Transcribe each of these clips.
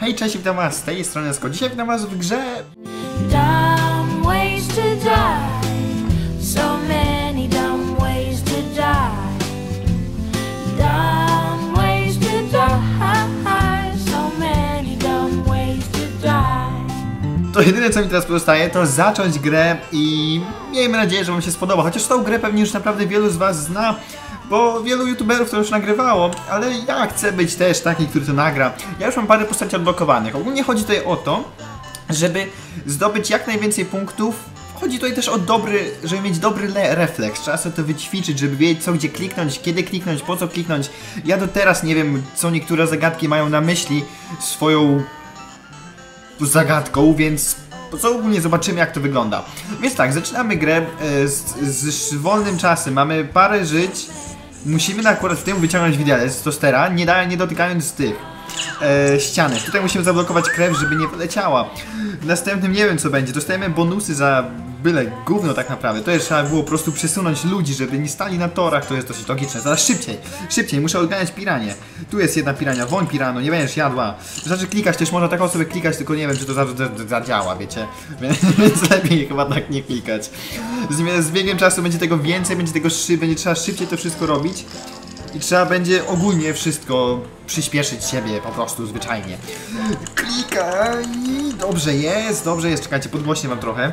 Hej, cześć, witam was z tej strony Sko. Dzisiaj witam was w grze... Dumb ways to die. So many dumb ways to die. Dumb ways to die. So many dumb ways to die. To jedyne co mi teraz pozostaje to zacząć grę i miejmy nadzieję, że wam się spodoba. Chociaż tą grę pewnie już naprawdę wielu z was zna, bo wielu youtuberów to już nagrywało, ale ja chcę być też taki, który to nagra. Ja już mam parę postaci odblokowanych. Ogólnie chodzi tutaj o to, żeby zdobyć jak najwięcej punktów. Chodzi tutaj też o dobry, żeby mieć dobry le- refleks. Trzeba sobie to wyćwiczyć, żeby wiedzieć co gdzie kliknąć, kiedy kliknąć, po co kliknąć. Ja do teraz nie wiem, co niektóre zagadki mają na myśli swoją zagadką, więc co ogólnie zobaczymy jak to wygląda. Więc tak, zaczynamy grę e, z, z wolnym czasem, mamy parę żyć, musimy na akurat w tym wyciągnąć widelec z tostera, nie, da, nie dotykając tych e. Tutaj musimy zablokować krew, żeby nie wyleciała. W następnym nie wiem co będzie, dostajemy bonusy za byle gówno tak naprawdę. To jest trzeba było po prostu przesunąć ludzi, żeby nie stali na torach, to jest dosyć logiczne. Zaraz szybciej, szybciej, muszę odganiać piranie. Tu jest jedna pirania, woń pirano, nie będziesz jadła. Znaczy klikać też można taką sobie klikać, tylko nie wiem czy to za- za- zadziała, wiecie. Więc lepiej chyba tak nie klikać. Z, z biegiem czasu będzie tego więcej, będzie tego szy, będzie trzeba szybciej to wszystko robić. I trzeba będzie ogólnie wszystko przyspieszyć siebie po prostu zwyczajnie. Klikaj! Dobrze jest, dobrze jest. Czekajcie, podgłośnie wam trochę.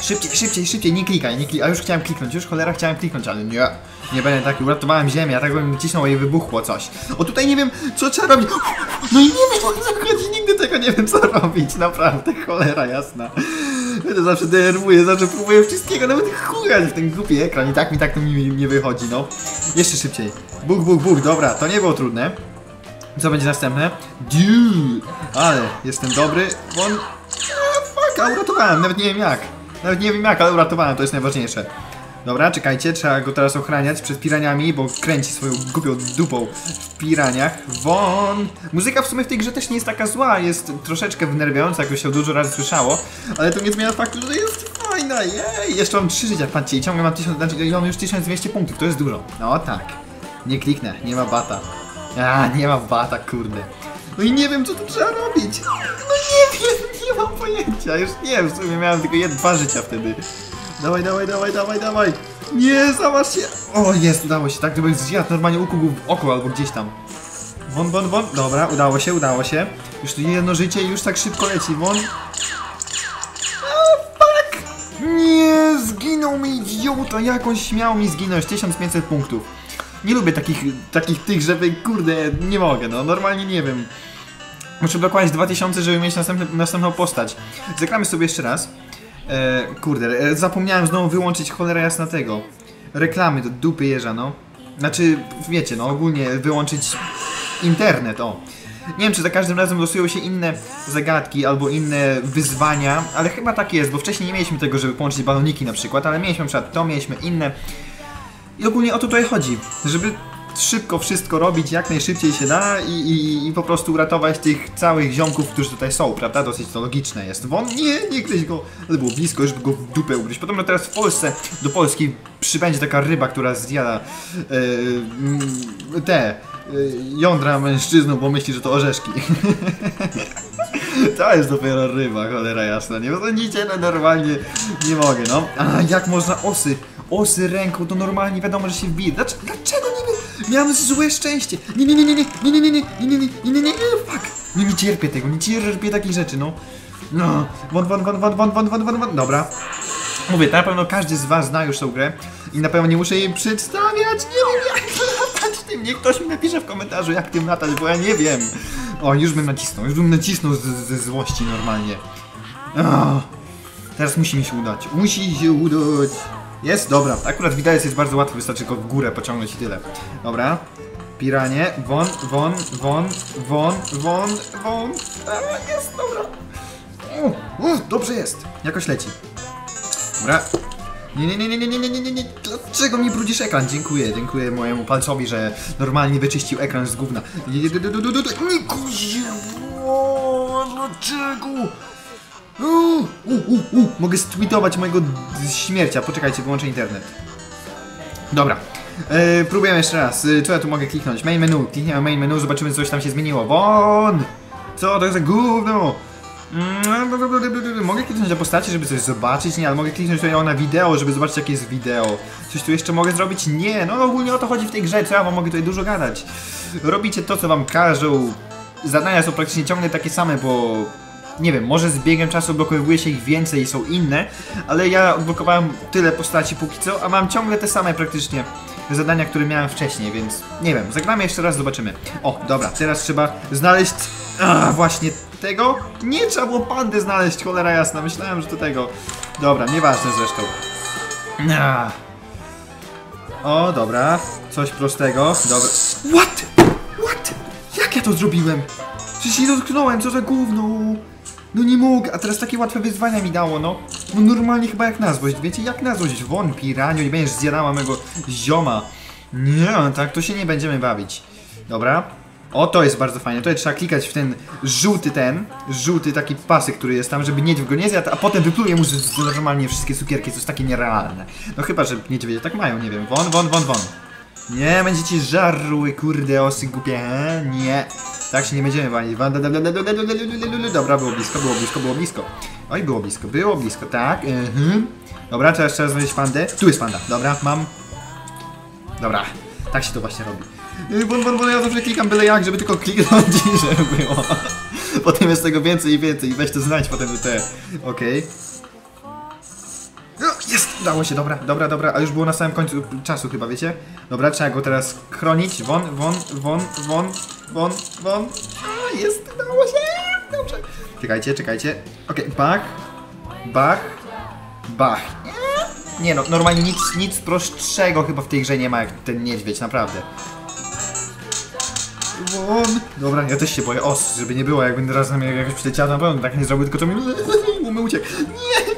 Szybciej, szybciej, szybciej, nie klikaj, nie klikaj. A już chciałem kliknąć, już cholera chciałem kliknąć, ale nie. Nie będę taki, uratowałem ziemię, a tak bym nacisnął i wybuchło coś. O tutaj nie wiem, co trzeba robić. No i nie wiem, co chodzi, nigdy tego nie wiem, co robić, naprawdę, cholera jasna. Mnie to zawsze denerwuje, zawsze próbuję wszystkiego, nawet chujać w ten głupi ekran i tak mi tak to mi nie wychodzi, no. Jeszcze szybciej. Buch, buch, buch, dobra, to nie było trudne. Co będzie następne? Dude! Ale jestem dobry, bo on... A, fuck, a uratowałem, nawet nie wiem jak. Nawet nie wiem jak, ale uratowałem, to jest najważniejsze. Dobra, czekajcie, trzeba go teraz ochraniać przed piraniami, bo kręci swoją głupią dupą w piraniach. Won! Muzyka w sumie w tej grze też nie jest taka zła, jest troszeczkę wnerwiająca, jak już się dużo razy słyszało, ale to nie zmienia faktu, że jest fajna, jej! Jeszcze mam 3 życia, patrzcie, i ciągle mam 1000, znaczy mam już 1200 punktów, to jest dużo. No tak. Nie kliknę, nie ma bata. A, nie ma bata, kurde. No i nie wiem, co tu trzeba robić. No nie wiem, nie mam pojęcia. Już nie wiem, w sumie miałem tylko jed, dwa życia wtedy. Dawaj, dawaj, dawaj, dawaj, dawaj. Nie, zobaczcie. O, jest, udało się, tak, żeby zjadł normalnie łuku w oko albo gdzieś tam. Won, won, won. Dobra, udało się, udało się. Już tu jedno życie i już tak szybko leci, won. A, fuck! Nie, zginął mi idiota, jak on śmiał mi zginąć. 1500 punktów. Nie lubię takich, takich tych, żeby, kurde, nie mogę, no, normalnie nie wiem. Muszę blokować 2000, żeby mieć następny, następną postać. Zagramy sobie jeszcze raz. E, kurde, e, zapomniałem znowu wyłączyć cholera jasna tego. Reklamy do dupy jeża, no. Znaczy, wiecie, no ogólnie wyłączyć internet, o. Nie wiem, czy za każdym razem losują się inne zagadki albo inne wyzwania, ale chyba tak jest, bo wcześniej nie mieliśmy tego, żeby połączyć baloniki na przykład, ale mieliśmy na przykład to, mieliśmy inne. I ogólnie o to tutaj chodzi, żeby szybko wszystko robić, jak najszybciej się da i, i, i po prostu uratować tych całych ziomków, którzy tutaj są, prawda? Dosyć to logiczne jest. Won, nie, nie gryź go, ale było blisko, już by go w dupę ugryźć. Podobno teraz w Polsce, do Polski przybędzie taka ryba, która zjada yy, te yy, jądra mężczyzną, bo myśli, że to orzeszki. To jest dopiero ryba, cholera jasna. Nie no normalnie nie mogę, no. A jak można osy, osy ręką, to normalnie wiadomo, że się wbije. Dlaczego, dlaczego nie Miałem złe szczęście. Nie, nie, nie, nie, nie, nie, nie, nie, nie, nie, nie, nie, nie, nie, fuck. Nie, nie cierpię tego, nie cierpię takich rzeczy, no. No, won, won, won, won, won, won, won, won, won. Dobra. Mówię, na pewno każdy z was zna już tę grę i na pewno nie muszę jej przedstawiać. Nie wiem jak latać tym. Niech ktoś mi napisze w komentarzu jak tym latać, bo ja nie wiem. O, już bym nacisnął, już bym nacisnął ze złości normalnie. O, teraz musi mi się udać. Musi się udać. Jest, dobra. Akurat widelec jest bardzo łatwy, wystarczy go w górę pociągnąć i tyle. Dobra. Piranie, won, won, won, won, won, won. A, jest, dobra. U, u, dobrze jest. Jakoś leci. Dobra. Nie, nie, nie, nie, nie, nie, nie, nie, nie, nie. Dlaczego mi brudzisz ekran? Dziękuję, dziękuję mojemu palcowi, że normalnie wyczyścił ekran z gówna. Nie, nie, nie, nie, nie, nie, nie, nie, kuźwa, dlaczego? U, Mogę stweetować mojego śmiercia. Poczekajcie, wyłączę internet. Dobra. E, próbujemy jeszcze raz. E, co ja tu mogę kliknąć? Main menu. Klikniemy main menu, zobaczymy, co coś tam się zmieniło. Won! Co to za gówno? Mm, Mogę kliknąć na postaci, żeby coś zobaczyć? Nie, ale mogę kliknąć tutaj na wideo, żeby zobaczyć jakie jest wideo. Coś tu jeszcze mogę zrobić? Nie, no ogólnie o to chodzi w tej grze, co ja wam mogę tutaj dużo gadać. Robicie to, co wam każą. Zadania są praktycznie ciągle takie same, bo nie wiem, może z biegiem czasu odblokowuje się ich więcej i są inne, ale ja odblokowałem tyle postaci póki co, a mam ciągle te same praktycznie zadania, które miałem wcześniej, więc nie wiem, zagramy jeszcze raz, zobaczymy. O, dobra, teraz trzeba znaleźć, a właśnie tego? Nie, trzeba było pandy znaleźć, cholera jasna, myślałem, że to tego. Dobra, nieważne zresztą. Ah. O, dobra, coś prostego, dobra. What? What? Jak ja to zrobiłem? Przecież nie dotknąłem, co za gówno. No nie mógł, a teraz takie łatwe wyzwania mi dało, no. No normalnie chyba jak na złość, wiecie, jak na złość. Won, piranio, i będziesz zjadała mego zioma. Nie, tak to się nie będziemy bawić. Dobra. O, to jest bardzo fajne. Tutaj trzeba klikać w ten żółty ten, żółty taki pasek, który jest tam, żeby niedźwiedź go nie zjadł, a potem wypluje mu normalnie wszystkie cukierki, jest takie nierealne. No chyba, że niedźwiedzie tak mają, nie wiem. Won, won, won, won. Nie, będziecie żarły, kurde, osy głupie, he? Nie. Tak się nie będziemy walić. Dobra, było blisko, było blisko, było blisko. Oj, było blisko, było blisko, tak. Mhm. Dobra, trzeba jeszcze raz znaleźć pandę. Tu jest panda, dobra, mam. Dobra, tak się to właśnie robi. Bon, bon, bon, ja zawsze klikam byle jak, żeby tylko kliknąć i żeby było. Potem jest tego więcej i więcej i weź to znać potem te. Okej. Okay jest! Udało się, dobra, dobra, dobra, a już było na samym końcu czasu chyba, wiecie? Dobra, trzeba go teraz chronić. Won, won, won, won, won, won. A, jest, udało się! Dobrze. Czekajcie, czekajcie. Okej, bach, bach, bach. Nie, no, normalnie nic, nic prostszego chyba w tej grze nie ma jak ten niedźwiedź, naprawdę. Won. Dobra, ja też się boję. Os, żeby nie było, jak będę razem jak jakoś przyleciał na pewno tak nie zrobił, tylko to mi... Umy uciekł. Nie!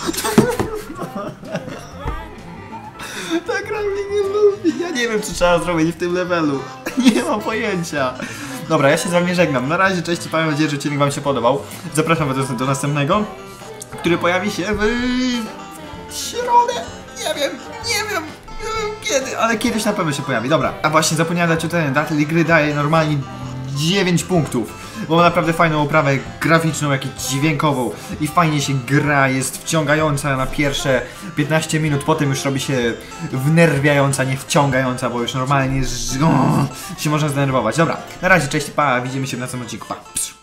Ta gra mnie nie lubi. Ja nie wiem, co trzeba zrobić w tym levelu. Nie mam pojęcia. Dobra, ja się z wami żegnam. Na razie, cześć i mam nadzieję, że odcinek wam się podobał. Zapraszam was do, następnego, który pojawi się w środę. Nie wiem, nie wiem, nie wiem kiedy, ale kiedyś na pewno się pojawi. Dobra, a właśnie zapomniałem dać ten daty gry daje normalnie 9 punktów. Bo ma naprawdę fajną oprawę graficzną, jak i dźwiękową i fajnie się gra, jest wciągająca na pierwsze 15 minut, potem już robi się wnerwiająca, nie wciągająca, bo już normalnie się można zdenerwować. Dobra, na razie, cześć, pa, widzimy się w następnym odcinku, pa. Psz.